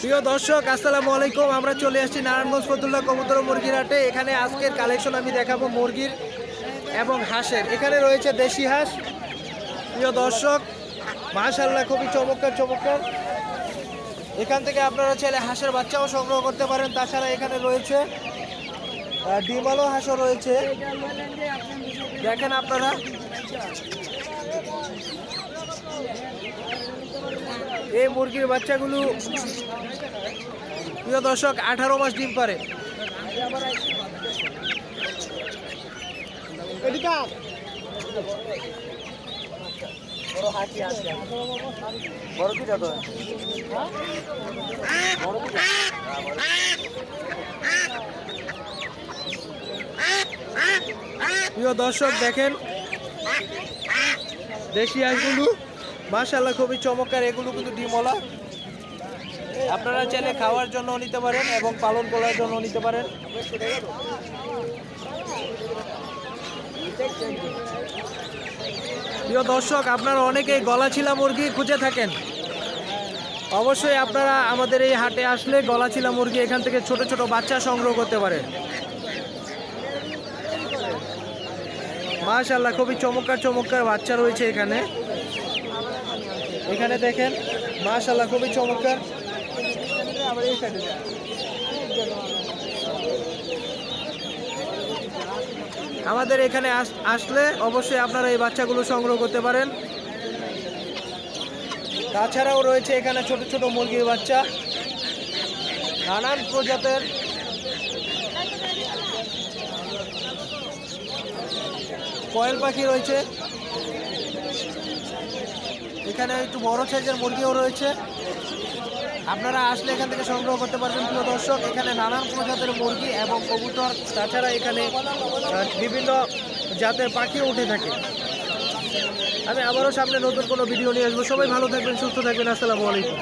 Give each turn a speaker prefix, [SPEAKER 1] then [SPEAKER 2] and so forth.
[SPEAKER 1] প্রিয় দর্শক, আসসালামু আলাইকুম। আমরা চলে আসছি নারায়ণগঞ্জ ফতুল্লা কবুতর মুরগির হাটে। এখানে আজকের কালেকশন আমি দেখাবো মুরগির এবং হাঁসের। এখানে রয়েছে দেশি হাঁস। প্রিয় দর্শক মাশাল্লাহ খুবই চমৎকার চমৎকার। এখান থেকে আপনারা চাইলে হাঁসের বাচ্চাও সংগ্রহ করতে পারেন। তাছাড়া এখানে রয়েছে ডিমালো হাঁসও রয়েছে। দেখেন আপনারা। এই মুরগির বাচ্চাগুলো প্রিয় দর্শক আঠারো মাস ডিম পারে। প্রিয় দর্শক দেখেন। দেশি হাঁসগুলো মাশাল্লাহ খুবই চমৎকার। এগুলো কিন্তু ডিমলা আপনারা চাইলে খাওয়ার জন্য নিতে পারেন এবং পালন করার জন্য নিতে পারেন। প্রিয় দর্শক, আপনারা অনেকেই গলা ছিলা মুরগি খুঁজে থাকেন। অবশ্যই আপনারা আমাদের এই হাটে আসলে গলা ছিলা মুরগি এখান থেকে ছোট ছোট বাচ্চা সংগ্রহ করতে পারেন। মাশাল্লাহ খুবই চমৎকার চমৎকার বাচ্চা রয়েছে এখানে। এখানে দেখেন মাশাল্লাহ খুবই চমৎকার। আমাদের এখানে আস- আসলে অবশ্যই আপনারা এই বাচ্চাগুলো সংগ্রহ করতে পারেন। তাছাড়াও রয়েছে এখানে ছোট ছোট মুরগির বাচ্চা। নানান প্রজাতের। কয়েল পাখি রয়েছে। এখানে একটু বড় সাইজের মুরগিও রয়েছে। আপনারা আসলে এখান থেকে সংগ্রহ করতে পারবেন, প্রিয় দর্শক। এখানে নানান প্রজাতির মুরগি এবং কবুতর, তাছাড়া এখানে বিভিন্ন জাতের পাখি উঠে থাকে। আমি আবারও সামনে নতুন কোনো ভিডিও নিয়ে আসব। সবাই ভালো থাকবেন, সুস্থ থাকবেন। আসসালামু আলাইকুম।